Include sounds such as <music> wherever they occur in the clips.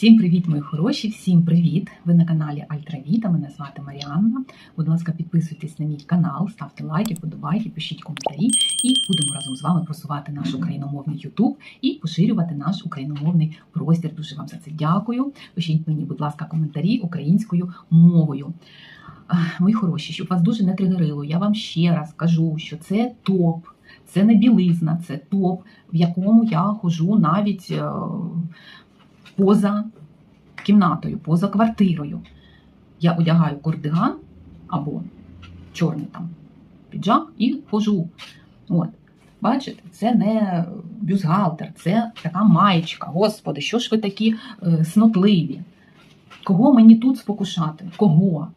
Всім привіт, мої хороші! Всім привіт! Ви на каналі Альтравіта. Мене звати Маріанна. Будь ласка, підписуйтесь на мій канал, ставте лайки, подобайки, пишіть коментарі, і будемо разом з вами просувати наш україномовний Ютуб і поширювати наш україномовний простір. Дуже вам за це дякую. Пишіть мені, будь ласка, коментарі українською мовою. Мої хороші, щоб вас дуже не тригерило, я вам ще раз кажу, що це топ, це не білизна, це топ, в якому я ходжу навіть. Поза кімнатою, поза квартирою. Я одягаю кардиган або чорний там піджак і хожу. От. Бачите, це не бюстгальтер, це така маєчка. Господи, що ж ви такі е, снотливі? Кого мені тут спокушати? Кого?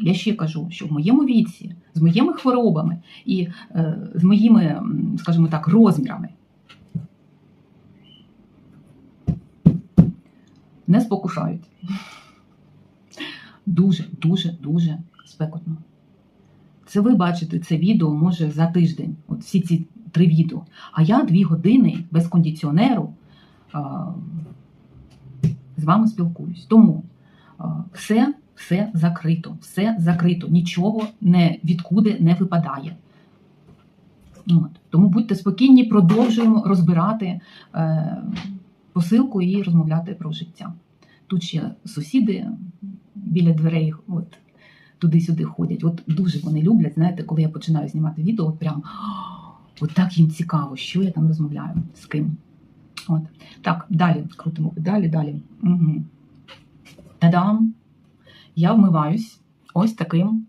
Я ще кажу, що в моєму віці, з моїми хворобами і е, з моїми, скажімо так, розмірами не спокушають. Дуже, дуже, дуже спекотно. Це ви бачите це відео може за тиждень, от всі ці три відео. А я дві години без кондиціонеру а, з вами спілкуюсь. Тому а, все, все закрито, все закрито, нічого не відкуди не випадає. От. Тому будьте спокійні, продовжуємо розбирати е, посилку і розмовляти про життя. Тут ще сусіди біля дверей, от туди-сюди ходять. От дуже вони люблять, знаєте, коли я починаю знімати відео, от прям от так їм цікаво, що я там розмовляю, з ким. От. Так, далі крутимо, далі, далі. Угу. Та-дам! Я вмиваюсь ось таким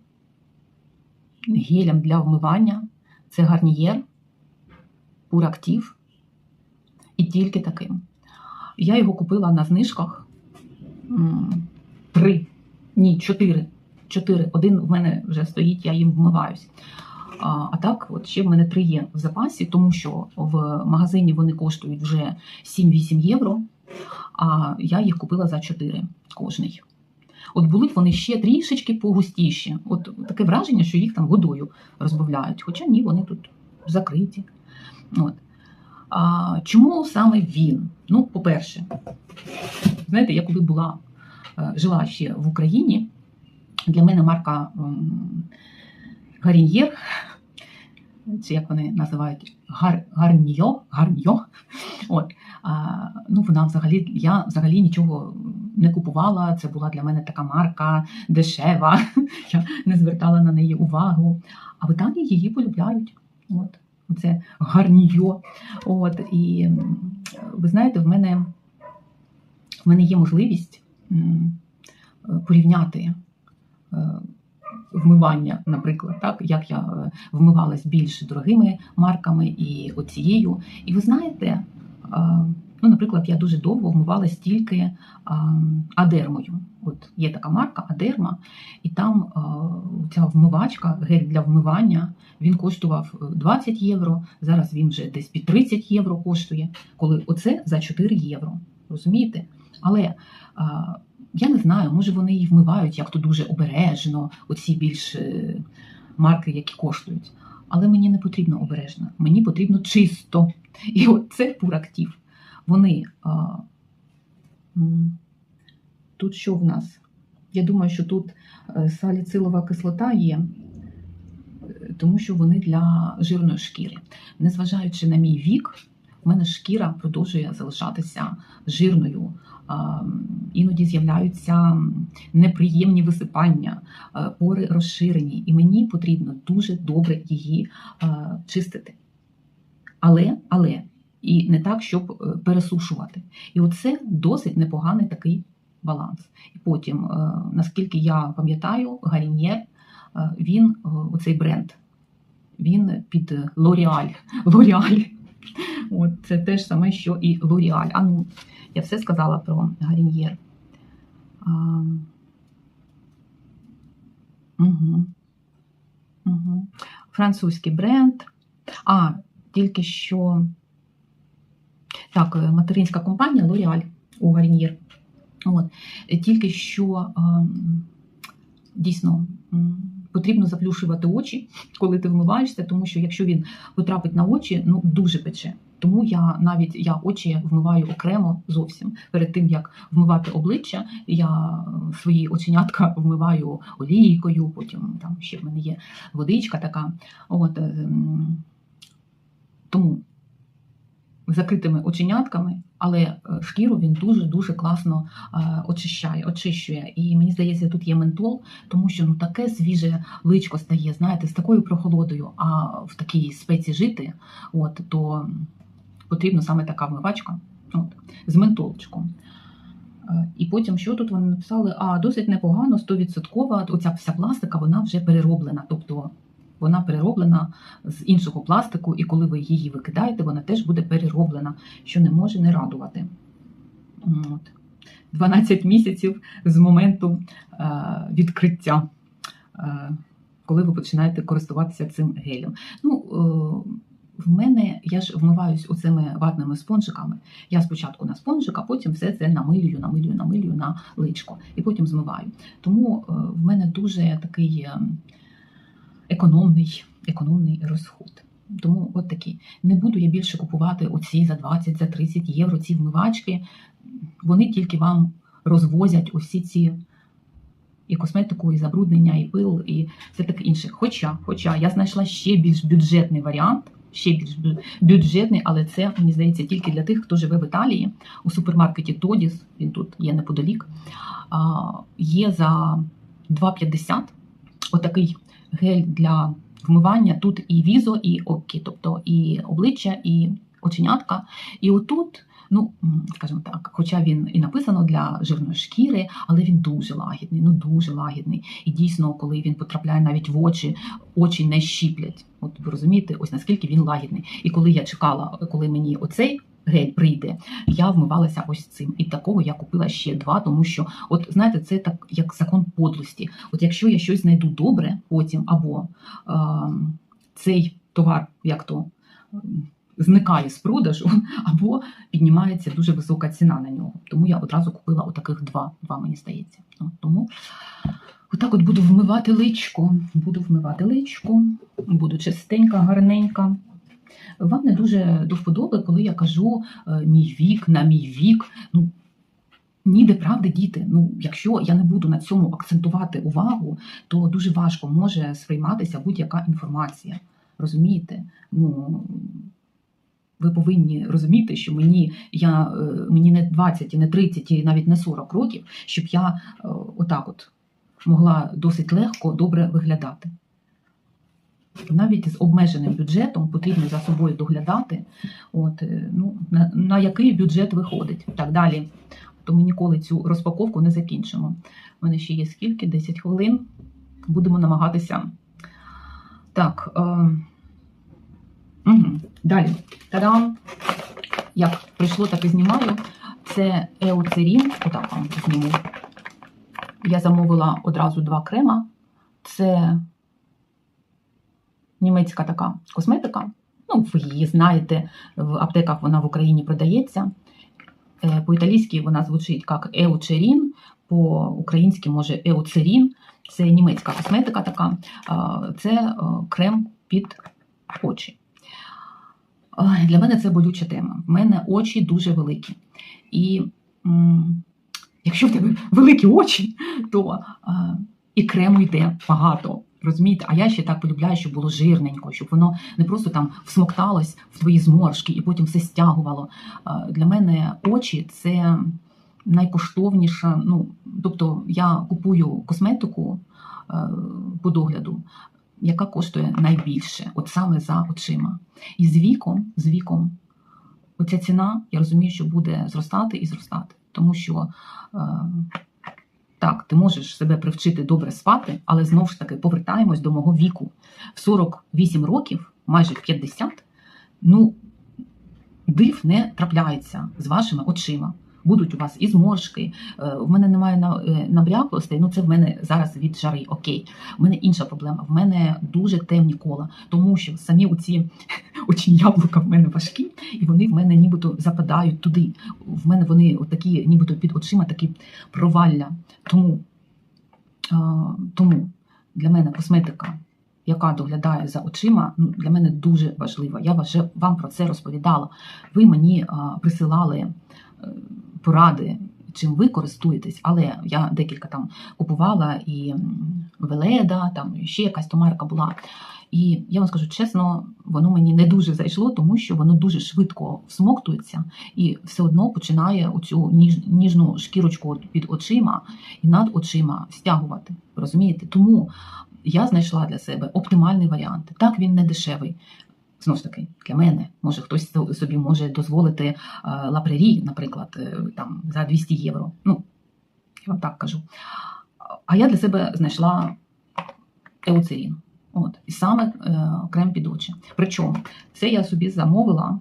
гелем для вмивання. Це гарнієр, пурактив. І тільки таким. Я його купила на знижках три, ні, чотири. Чотири. Один в мене вже стоїть, я їм вмиваюсь. А, так, от ще в мене три є в запасі, тому що в магазині вони коштують вже 7-8 євро, а я їх купила за 4 кожний. От були б вони ще трішечки погустіші. От таке враження, що їх там водою розбавляють. Хоча ні, вони тут закриті. От. А, чому саме він? Ну, по-перше, знаєте, я коли була, е, жила ще в Україні, для мене марка Гаріньєр, чи як вони називають, гар, гарньо, гарньо. От, а, ну, вона взагалі, я взагалі нічого не купувала. Це була для мене така марка дешева. <laughs> Я не звертала на неї увагу. А в Італії її полюбляють. От. Це гарньо. От, і ви знаєте, в мене, в мене є можливість порівняти е, вмивання, наприклад, так, як я е, вмивалась більш дорогими марками і оцією. І ви знаєте, е, ну, наприклад, я дуже довго вмивалась тільки адермою. От є така марка Адерма, і там е, ця вмивачка, гель для вмивання, він коштував 20 євро. Зараз він вже десь під 30 євро коштує, коли оце за 4 євро. Розумієте? Але а, я не знаю, може вони її вмивають як то дуже обережно, оці більш е, марки, які коштують. Але мені не потрібно обережно, мені потрібно чисто. І от це пурактив. Вони а, тут що в нас? Я думаю, що тут е, саліцилова кислота є, е, тому що вони для жирної шкіри. Незважаючи на мій вік, в мене шкіра продовжує залишатися жирною. Іноді з'являються неприємні висипання, е, пори розширені, і мені потрібно дуже добре її е, чистити. Але, але, і не так, щоб е, пересушувати. І оце досить непоганий такий баланс. І потім, е, наскільки я пам'ятаю, Гаріньєр, е, він, е, оцей бренд, він під L'Oreal. L'Oreal. <laughs> От, це те ж саме, що і L'Oreal. А ну, я все сказала про Гаріньєр. Угу. Угу. Французький бренд. А, тільки що. Так, материнська компанія L'Oreal у Гаріньєр. От. Тільки що дійсно потрібно заплющувати очі, коли ти вмиваєшся, тому що якщо він потрапить на очі, ну дуже пече. Тому я навіть я очі вмиваю окремо зовсім. Перед тим як вмивати обличчя, я свої оченятка вмиваю олійкою, потім там ще в мене є водичка така. От, ем, тому закритими оченятками, але е, шкіру він дуже-дуже класно е, очищає, очищує. І мені здається, тут є ментол, тому що ну таке свіже личко стає, знаєте, з такою прохолодою, а в такій спеці жити, от, то потрібна саме така вмивачка от, з ментолчиком. Е, І потім, що тут вони написали? А досить непогано, 100%. Оця вся пластика вона вже перероблена. Тобто вона перероблена з іншого пластику, і коли ви її викидаєте, вона теж буде перероблена, що не може не радувати. От. 12 місяців з моменту е, відкриття, е, коли ви починаєте користуватися цим гелем. Ну, е, в мене я ж вмиваюсь оцими ватними спонжиками. Я спочатку на спонжик, а потім все це намилюю, намилюю, намилюю на личко і потім змиваю. Тому в мене дуже такий економний, економний розход. Тому от такі. Не буду я більше купувати оці за 20, за 30 євро, ці вмивачки. Вони тільки вам розвозять усі ці і косметику, і забруднення, і пил, і все таке інше. Хоча, хоча я знайшла ще більш бюджетний варіант, ще більш бюджетний, але це, мені здається, тільки для тих, хто живе в Італії у супермаркеті Тодіс, він тут є неподалік. Є за 2,50 отакий гель для вмивання. Тут і візо, і окі, тобто і обличчя, і оченятка. І отут, ну скажімо так, хоча він і написано для жирної шкіри, але він дуже лагідний, ну дуже лагідний. І дійсно, коли він потрапляє навіть в очі, очі не щіплять. От ви розумієте, ось наскільки він лагідний. І коли я чекала, коли мені оцей. Гель прийде, я вмивалася ось цим. І такого я купила ще два, тому що, от знаєте, це так як закон подлості. От якщо я щось знайду добре потім, або е, цей товар, як то ем, зникає з продажу, <laughs> або піднімається дуже висока ціна на нього. Тому я одразу купила отаких два, два мені здається. Тому отак от буду вмивати личко, буду вмивати личко, буду чистенька, гарненька. Вам не дуже до вподоби, коли я кажу е, мій вік на мій вік. Ну, ніде правди діти. Ну, якщо я не буду на цьому акцентувати увагу, то дуже важко може сприйматися будь-яка інформація. Розумієте? Ну, ви повинні розуміти, що мені, я, е, мені не 20, і не 30, і навіть не 40 років, щоб я е, отак от могла досить легко добре виглядати. Навіть з обмеженим бюджетом потрібно за собою доглядати, от, е, ну, на, на який бюджет виходить. Так далі. То ми ніколи цю розпаковку не закінчимо. У мене ще є скільки? 10 хвилин. Будемо намагатися. Так. Е, угу. Далі. Та-дам! Як прийшло, так і знімаю. Це Еоцерін. Отак вам зніму. Я замовила одразу два крема. Це німецька така косметика. Ну, ви її знаєте, в аптеках вона в Україні продається. Е, По-італійськи вона звучить як еучерін, по-українськи може еоцерін. Це німецька косметика така. Це е, крем під очі. Для мене це болюча тема. У мене очі дуже великі. І якщо в тебе великі очі, то і крему йде багато. Розумієте, а я ще так полюбляю, щоб було жирненько, щоб воно не просто там всмокталось в твої зморшки і потім все стягувало. Для мене очі це найкоштовніша. Ну, тобто я купую косметику е, по догляду, яка коштує найбільше, от саме за очима. І з віком, з віком, оця ціна, я розумію, що буде зростати і зростати. Тому що е, так, ти можеш себе привчити добре спати, але знову ж таки повертаємось до мого віку. В 48 років, майже в 50, ну, див не трапляється з вашими очима. Будуть у вас і зморшки. Е, В мене немає е, набряклостей, ну це в мене зараз від жари. Окей. У мене інша проблема. В мене дуже темні кола, тому що самі оці <laughs> очі яблука в мене важкі, і вони в мене нібито западають туди. В мене вони такі, нібито під очима такі провалля. Тому, а, тому для мене косметика яка доглядає за очима, ну, для мене дуже важлива. Я вже вам про це розповідала. Ви мені присилали е, поради, чим ви користуєтесь, але я декілька там купувала і Веледа, там ще якась то марка була. І я вам скажу чесно, воно мені не дуже зайшло, тому що воно дуже швидко всмоктується і все одно починає оцю ніж, ніжну шкірочку під очима і над очима стягувати. Розумієте? Тому я знайшла для себе оптимальний варіант. Так, він не дешевий. Знову ж таки, для мене, може хтось собі може дозволити е, лапрері, наприклад, е, там за 200 євро. Ну, я вам так кажу. А я для себе знайшла еуцерін. От, і саме е, крем під очі. Причому це я собі замовила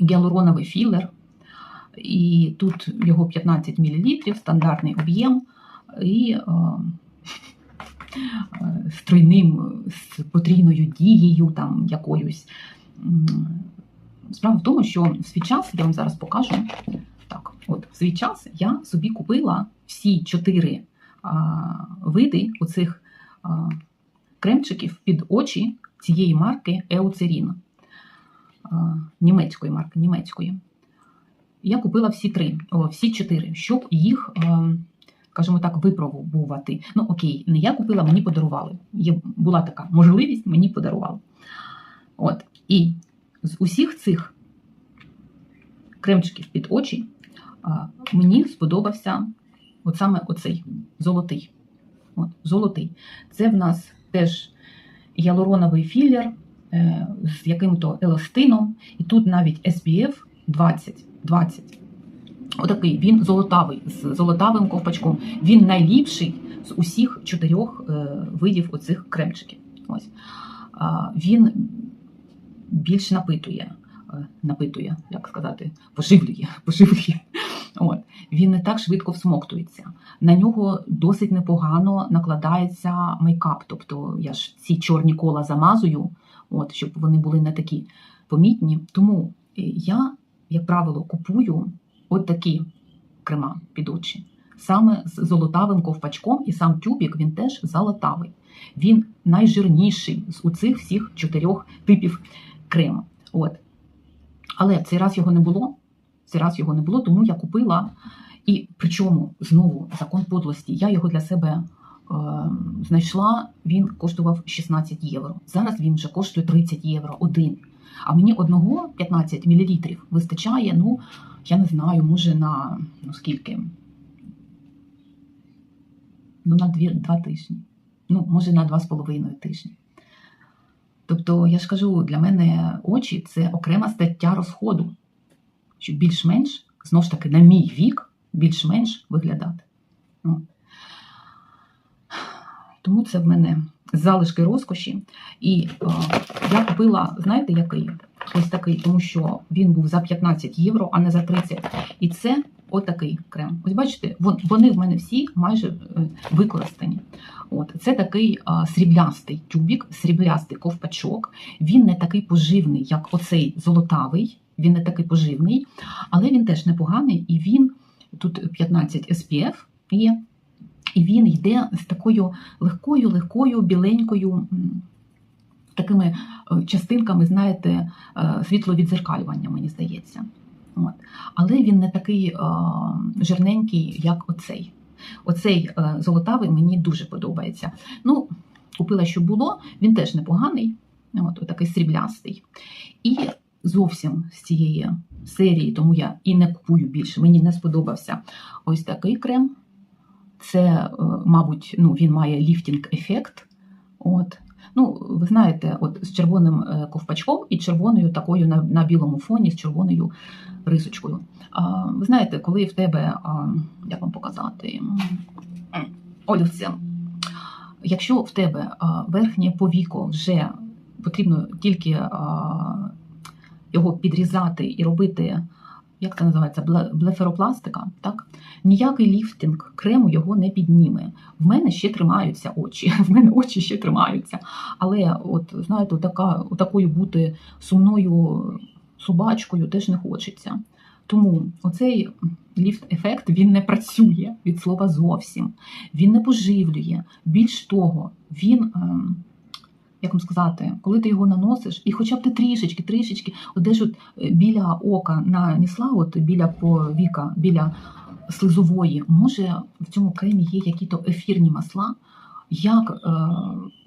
гіалуроновий філер, і тут його 15 мл, стандартний об'єм, і е, е, з потрійною дією там якоюсь. Справа в тому, що в свій час, я вам зараз покажу, так, от в свій час я собі купила всі чотири а, види оцих а, кремчиків під очі цієї марки Еуцерін. Німецької марки, німецької. Я купила всі три, о, всі чотири, щоб їх, е, скажімо так, випробувати. Ну, окей, не я купила, мені подарували. Є, була така можливість, мені подарували. От. І з усіх цих кремчиків під очі мені сподобався от саме оцей золотий. От, золотий. Це в нас теж гіалуроновий філер е, з яким-то еластином, і тут навіть SPF 20. 20. Отакий він золотавий, з золотавим ковпачком. Він найліпший з усіх чотирьох е, видів оцих кремчиків. Ось. Він більш напитує, е, напитує, як сказати, поживлює, <laughs> поживлює. От. Він не так швидко всмоктується. На нього досить непогано накладається мейкап. Тобто я ж ці чорні кола замазую, от, щоб вони були не такі помітні. Тому е, я, як правило, купую от такі крема під очі. Саме з золотавим ковпачком, і сам тюбік він теж золотавий. Він найжирніший з оцих всіх чотирьох типів крему. От. Але цей раз його не було. Цей раз його не було, тому я купила. І причому знову закон подлості. Я його для себе е, знайшла. Він коштував 16 євро. Зараз він вже коштує 30 євро один. А мені одного 15 мл вистачає, ну, я не знаю, може на ну скільки? Ну, на дві, два тижні. Ну, може, на два з половиною тижні. Тобто, я ж кажу, для мене очі це окрема стаття розходу, щоб більш-менш, знову ж таки, на мій вік, більш-менш виглядати. Ну. Тому це в мене залишки розкоші. І е, я купила, знаєте, який? Ось такий, тому що він був за 15 євро, а не за 30. І це отакий крем. Ось бачите, вони в мене всі майже е, використані. От, Це такий а, сріблястий тюбік, сріблястий ковпачок. Він не такий поживний, як оцей золотавий. Він не такий поживний, але він теж непоганий, і він тут 15 SPF є. І він йде з такою легкою, легкою, біленькою такими частинками, знаєте, світловідзеркалювання, мені здається. От. Але він не такий а, жирненький, як оцей. Оцей золотавий мені дуже подобається. Ну, купила, що було, він теж непоганий, от, такий сріблястий. І зовсім з цієї серії, тому я і не купую більше. Мені не сподобався ось такий крем. Це, мабуть, ну, він має ліфтінг-ефект. Ну, ви знаєте, от з червоним ковпачком і червоною такою на на білому фоні, з червоною рисочкою. А, Ви знаєте, коли в тебе, а, як вам показати, олівцем, якщо в тебе верхнє повіко вже потрібно тільки а, його підрізати і робити. Як це називається? Блеферопластика, так? Ніякий ліфтинг крему його не підніме. В мене ще тримаються очі. <laughs> В мене очі ще тримаються. Але, от, знаєте, така, такою бути сумною собачкою теж не хочеться. Тому оцей ліфт-ефект він не працює від слова зовсім. Він не поживлює. Більш того, він ем, як вам сказати, коли ти його наносиш, і хоча б ти трішечки, трішечки, от де ж от е, біля ока нанесла, от біля повіка, біля слизової, може в цьому кремі є які-то ефірні масла, як е,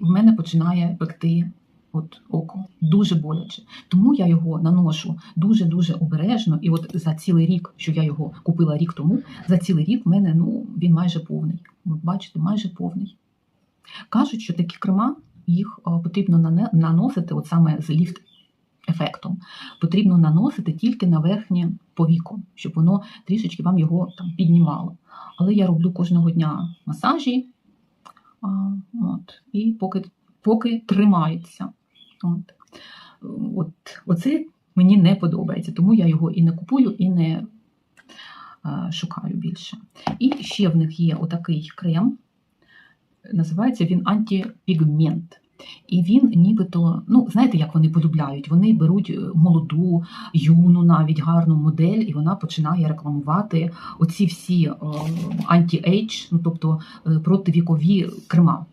в мене починає пекти от око. Дуже боляче. Тому я його наношу дуже-дуже обережно. І от за цілий рік, що я його купила рік тому, за цілий рік в мене ну, він майже повний. Ви бачите, майже повний. Кажуть, що такі крема їх е, потрібно наносити, от саме з ліфт ефектом, потрібно наносити тільки на верхнє повіко, щоб воно трішечки вам його там піднімало. Але я роблю кожного дня масажі, а, от, і поки, поки тримається. От. От, оце мені не подобається, тому я його і не купую, і не е, шукаю більше. І ще в них є отакий крем, називається він антипігмент. І він нібито, ну, знаєте, як вони полюбляють? Вони беруть е, молоду, юну, навіть гарну модель, і вона починає рекламувати оці всі е, анті-ейдж, ну тобто е, противікові крема.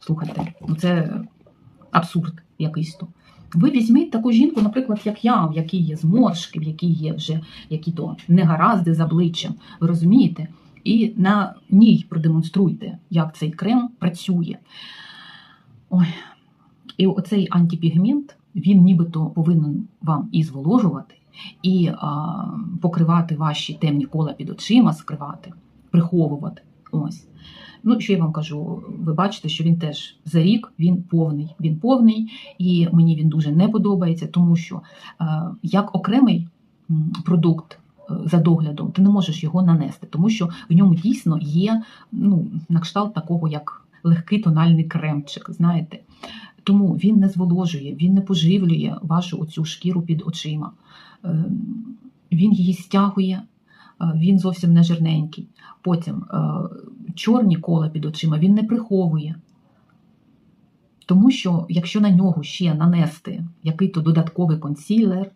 Слухайте, ну це абсурд якийсь то. Ви візьміть таку жінку, наприклад, як я, в якій є зморшки, в якій є вже які то негаразди з обличчям. Ви розумієте? І на ній продемонструйте, як цей крем працює. Ой. І оцей антипігмент, він нібито повинен вам і зволожувати, і а, покривати ваші темні кола під очима, скривати, приховувати. Ось. Ну, що я вам кажу, ви бачите, що він теж за рік він повний. Він повний, і мені він дуже не подобається, тому що е, як окремий продукт за доглядом, ти не можеш його нанести, тому що в ньому дійсно є ну, на кшталт такого, як легкий тональний кремчик, знаєте. Тому він не зволожує, він не поживлює вашу оцю шкіру під очима. Е, Він її стягує, е, він зовсім не жирненький. Потім е, чорні кола під очима він не приховує. Тому що, якщо на нього ще нанести який-то додатковий консілер,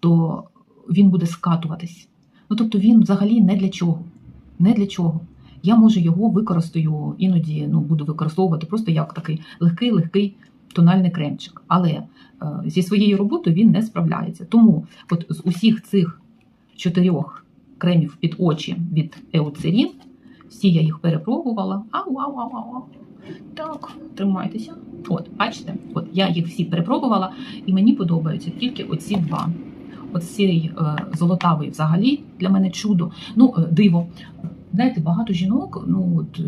то він буде скатуватись. Ну, тобто він взагалі не для чого. Не для чого. Я може його використаю, іноді ну, буду використовувати просто як такий легкий-легкий тональний кремчик. Але е, зі своєю роботою він не справляється. Тому от з усіх цих чотирьох кремів під очі від Еуцерін, всі я їх перепробувала. Ау, ау, ау, ау. Так, тримайтеся. От, бачите, от я їх всі перепробувала, і мені подобаються тільки оці два. Оцей е, золотавий взагалі для мене чудо. Ну, е, диво. Знаєте, багато жінок ну, от, е,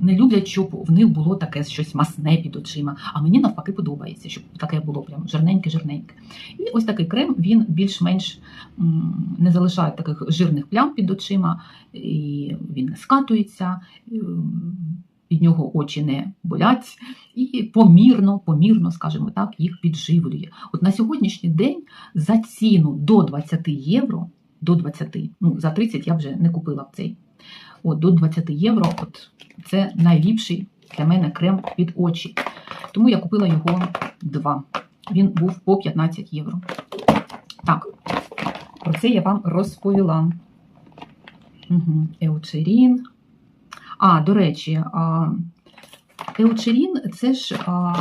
не люблять, щоб в них було таке щось масне під очима. А мені навпаки подобається, щоб таке було прям жирненьке-жирненьке. І ось такий крем він більш-менш не залишає таких жирних плям під очима, і він не скатується. Від нього очі не болять, і помірно, помірно, скажімо так, їх підживлює. От на сьогоднішній день за ціну до 20 євро, до 20, ну за 30 я вже не купила б цей. От, до 20 євро. От це найліпший для мене крем під очі. Тому я купила його два. Він був по 15 євро. Так, про це я вам розповіла. Угу. Еучерін. А, до речі, Еучерін це ж, а,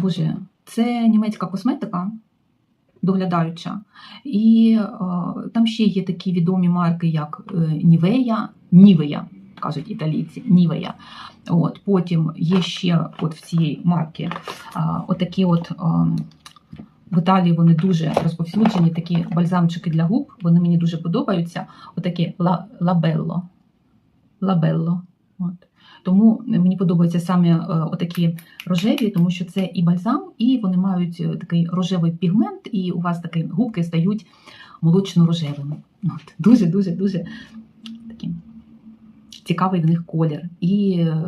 боже, це німецька косметика доглядаюча. І а, там ще є такі відомі марки, як е, Нівея, Нівея, кажуть італійці, Нівея. От, потім є ще от в цієї марки а, отакі от. А, в Італії вони дуже розповсюджені, такі бальзамчики для губ. Вони мені дуже подобаються. Отакі ла, лабелло. Лабелло. От. Тому мені подобаються саме е, отакі рожеві, тому що це і бальзам, і вони мають е, такий рожевий пігмент, і у вас такі губки стають молочно-рожевими. Дуже, дуже, дуже такі цікавий в них колір. І е,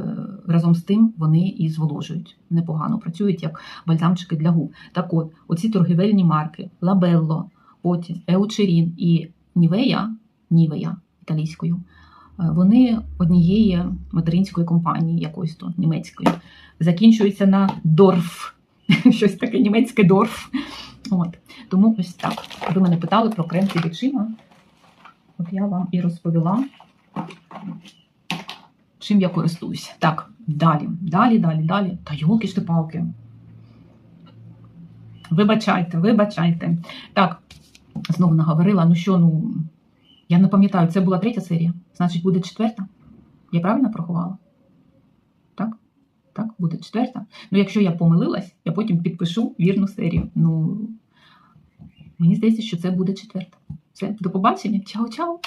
разом з тим вони і зволожують. Непогано працюють як бальзамчики для губ. Так от, оці торгівельні марки Лабелло, Еучерін і Нівея, Нівея італійською, вони однієї материнської компанії, якоїсь то німецької, закінчуються на Дорф. <laughs> Щось таке німецьке Дорф. От. Тому ось так. Ви мене питали про крем під очима. От я вам і розповіла. чим я користуюся. Так, далі, далі, далі, далі. Та йолки ж ти палки. Вибачайте, вибачайте. Так, знову наговорила. Ну що, ну, я не пам'ятаю, це була третя серія. Значить, буде четверта. Я правильно порахувала? Так? Так, буде четверта. Ну, якщо я помилилась, я потім підпишу вірну серію. Ну, мені здається, що це буде четверта. Все, до побачення. Чао-чао.